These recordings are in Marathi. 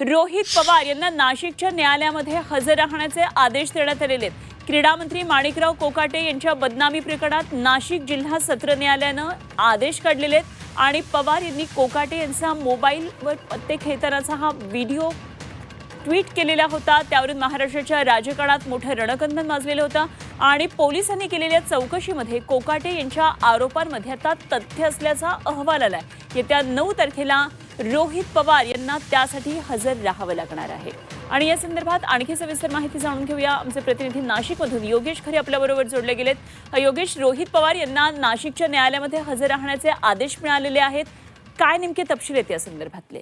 रोहित पवार यांना नाशिकच्या न्यायालयामध्ये हजर राहण्याचे आदेश देण्यात आलेले आहेत. क्रीडा मंत्री माणिकराव कोकाटे यांच्या बदनामी प्रकरणात नाशिक जिल्हा सत्र न्यायालयानं आदेश काढलेले आहेत आणि पवार यांनी कोकाटे यांचा मोबाईलवर पत्ते खेळतानाचा हा व्हिडिओ ट्विट केलेला होता. त्यावरून महाराष्ट्राच्या राजकारणात मोठं रणकंदन माजलेलं होतं आणि पोलिसांनी केलेल्या चौकशीमध्ये कोकाटे यांच्या आरोपांमध्ये आता तथ्य असल्याचा अहवाल आलाय. येत्या नऊ तारखेला रोहित पवार यांना त्यासाठी हजर राहावं लागणार आहे. आणि या संदर्भात आणखी सविस्तर माहिती जाणून घेऊया. आमचे प्रतिनिधी नाशिकमधून योगेश खरे आपल्याबरोबर जोडले गेलेत. योगेश रोहित पवार यांना नाशिकच्या न्यायालयामध्ये हजर राहण्याचे आदेश मिळालेले आहेत. काय नेमके तपशील आहेत या संदर्भातले?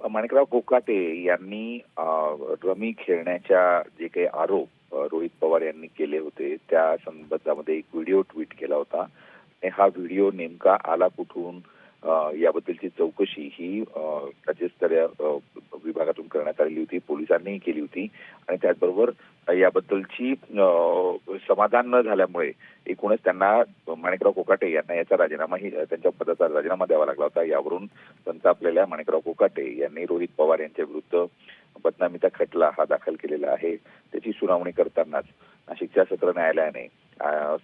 माणिकराव कोकाटे यांनी रमी खेळण्याच्या जे काही आरोप रोहित पवार यांनी केले होते त्या संबंधामध्ये एक व्हिडिओ ट्विट केला होता. हा व्हिडिओ नेमका आला कुठून? याबद्दलची चौकशी ही राज्यस्तरीय विभागातून करण्यात आलेली होती पोलिसांनीही केली होती. आणि त्याचबरोबर याबद्दलची समाधान न झाल्यामुळे एकूणच त्यांना माणिकराव कोकाटे यांना याचा राजीनामाही त्यांच्या पदाचा राजीनामा द्यावा लागला होता. यावरून संतापलेल्या माणिकराव कोकाटे यांनी रोहित पवार यांच्या विरुद्ध बदनामीचा खटला हा दाखल केलेला आहे. त्याची सुनावणी करतानाच नाशिकच्या सत्र न्यायालयाने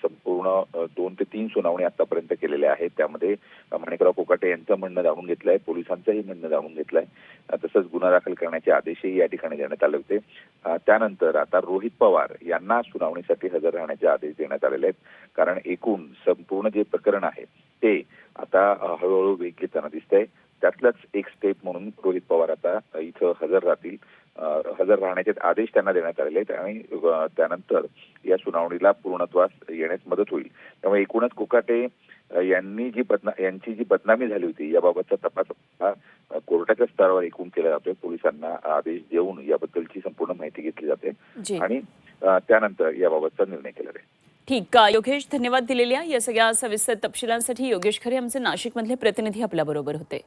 संपूर्ण दोन ते तीन सुनावणी आतापर्यंत केलेल्या आहेत. त्यामध्ये माणिकराव कोकाटे यांचं म्हणणं जाणून आहे पोलिसांचंही म्हणणं जाणून घेतलं आहे तसंच गुन्हा दाखल करण्याचे आदेशही या ठिकाणी देण्यात आले होते. त्यानंतर आता रोहित पवार यांना सुनावणीसाठी हजर राहण्याचे आदेश देण्यात आलेले आहेत. कारण एकूण संपूर्ण जे प्रकरण आहे ते आता हळूहळू वेग घेताना दिसतंय. त्यातलंच एक स्टेप म्हणून रोहित पवार आता इथं हजर राहतील. हजर राहण्याचे आदेश त्यांना देण्यात आलेले आहेत आणि त्यानंतर या सुनावणीला पूर्णत्वास येण्यास मदत होईल. त्यामुळे एकूणच कोकाटे यांनी जी बदना यांची जी बदनामी झाली होती याबाबतचा तपास हा कोर्टाच्या स्तरावर एकूण केला जातोय. पोलिसांना आदेश देऊन याबद्दलची संपूर्ण माहिती घेतली जाते आणि त्यानंतर याबाबतचा निर्णय केला जाईल. ठीक. योगेश धन्यवाद दिलेल्या या सगळ्या सविस्तर तपशिलांसाठी. योगेश खरे आमचे नाशिकमधले प्रतिनिधी आपल्याबरोबर होते.